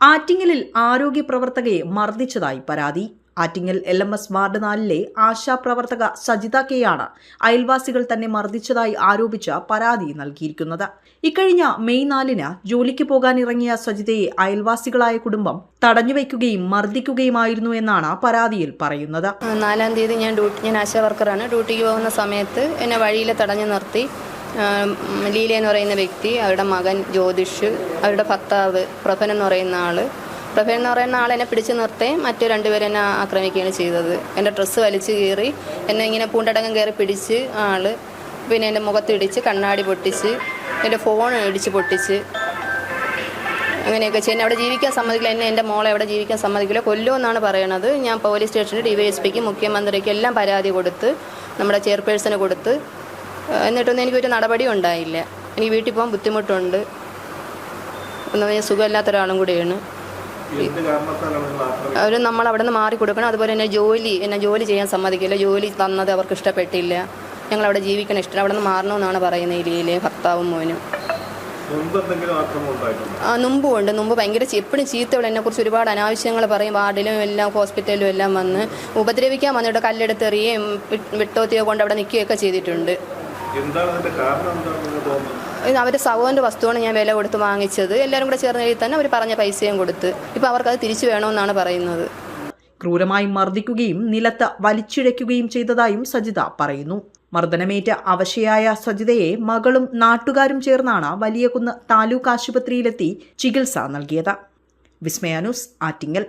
ആറ്റിങ്ങലിൽ ആരോഗ്യ പ്രവർത്തകയെ മർദ്ദിച്ചതായി പരാതി. Attingal L M S ward നാലിലെ ആശാപ്രവർത്തക സജിത കെയാണ് അയൽവാസികൾ തന്നെ മർദ്ദിച്ചതായി ആരോപിച്ച പരാതി നൽകിയിരിക്കുന്നത്. ഇക്കഴിഞ്ഞ മെയ് നാലിന് ജോലിക്ക് പോകാനിറങ്ങിയ സജിതയെ അയൽവാസികളായ കുടുംബം തടഞ്ഞുവെക്കുകയും മർദ്ദിക്കുകയുമായിരുന്നു എന്നാണ് പരാതിയിൽ പറയുന്നത്. നാലാം തീയതി ഞാൻ ഡ്യൂട്ടി ഞാൻ ആശാ വർക്കറാണ്. ഡ്യൂട്ടിക്ക് പോകുന്ന സമയത്ത് എന്നെ വഴിയിൽ തടഞ്ഞു നിർത്തി. ലീല എന്ന് പറയുന്ന വ്യക്തി അവരുടെ മകൻ ജ്യോതിഷ് അവരുടെ ഭർത്താവ് പ്രഭൻ എന്ന് പറയുന്ന ആൾ പ്രഭൻ എന്ന് പറയുന്ന ആൾ എന്നെ പിടിച്ചു നിർത്തേ മറ്റു രണ്ടുപേരെ എന്നെ ആക്രമിക്കുകയാണ് ചെയ്തത്. എന്റെ ഡ്രസ്സ് വലിച്ചു കീറി എന്നെ ഇങ്ങനെ പൂണ്ടടങ്ങം കയറി പിടിച്ച് ആൾ പിന്നെ എന്റെ മുഖത്തിടിച്ച് കണ്ണാടി പൊട്ടിച്ച് എന്റെ ഫോൺ ഇടിച്ച് പൊട്ടിച്ച് അങ്ങനെയൊക്കെ ചെയ്യുന്നത് അവിടെ ജീവിക്കാൻ സമ്മതിക്കില്ല. എന്നെ എന്റെ മോളെ അവിടെ ജീവിക്കാൻ സമ്മതിക്കില്ല. കൊല്ലുമെന്നാണ് പറയണത്. ഞാൻ പോലീസ് സ്റ്റേഷനിൽ ഡി വൈ എസ് പിക്ക് മുഖ്യമന്ത്രിക്ക് എല്ലാം പരാതി കൊടുത്ത് നമ്മുടെ ചെയർപേഴ്സന് കൊടുത്ത് എന്നിട്ടൊന്നും എനിക്കൊരു നടപടി ഉണ്ടായില്ല. എനിക്ക് വീട്ടിൽ പോകാൻ ബുദ്ധിമുട്ടുണ്ട്. എന്ന് പറഞ്ഞാൽ സുഖമില്ലാത്ത ഒരാളും കൂടിയാണ്. അവർ നമ്മൾ അവിടെ നിന്ന് മാറി കൊടുക്കണം. അതുപോലെ തന്നെ ജോലി എന്നെ ജോലി ചെയ്യാൻ സമ്മതിക്കില്ല. ജോലി തന്നത് അവർക്ക് ഇഷ്ടപ്പെട്ടില്ല. ഞങ്ങൾ അവിടെ ജീവിക്കണം ഇഷ്ടം അവിടെ നിന്ന് മാറണമെന്നാണ് പറയുന്നത് ഇലിയിലെ ഭർത്താവും മോനും. ആ നുമ്പും ഉണ്ട് നുമ്പ് ഭയങ്കര എപ്പോഴും ചീത്തകൾ എന്നെക്കുറിച്ച് ഒരുപാട് അനാവശ്യങ്ങൾ പറയും. വാർഡിലും എല്ലാം ഹോസ്പിറ്റലിലും എല്ലാം വന്ന് ഉപദ്രവിക്കാൻ വന്നിട്ട് കല്ലെടുത്തെറിയും വിട്ട് വിട്ടോത്തിയോ കൊണ്ട് അവിടെ നിൽക്കുകയൊക്കെ ചെയ്തിട്ടുണ്ട്. എന്താണ് അതിന്റെ കാരണം? എന്താണെന്ന് തോന്നുന്നത്? ഇത് അവരുടെ സഹോദരന്റെ വസ്തുവാണ് ഞാൻ വില കൊടുത്ത് വാങ്ങിച്ചത്. എല്ലാവരും കൂടെ ചേർന്ന് എഴുതി തന്നെ അവർ പറഞ്ഞ പൈസയും കൊടുത്ത്. ഇപ്പൊ അവർക്ക് അത് തിരിച്ചു വേണമെന്നാണ് പറയുന്നത്. ക്രൂരമായി മർദ്ദിക്കുകയും നിലത്ത് വലിച്ചിഴയ്ക്കുകയും ചെയ്തതായും സജിത പറയുന്നു. മർദ്ദനമേറ്റ അവശയായ സജിതയെ മകളും നാട്ടുകാരും ചേർന്നാണ് വലിയകുന്ന് താലൂക്ക് ആശുപത്രിയിലെത്തി ചികിത്സ നൽകിയത്. വിസ്മയാനുസ് ആറ്റിങ്ങൽ.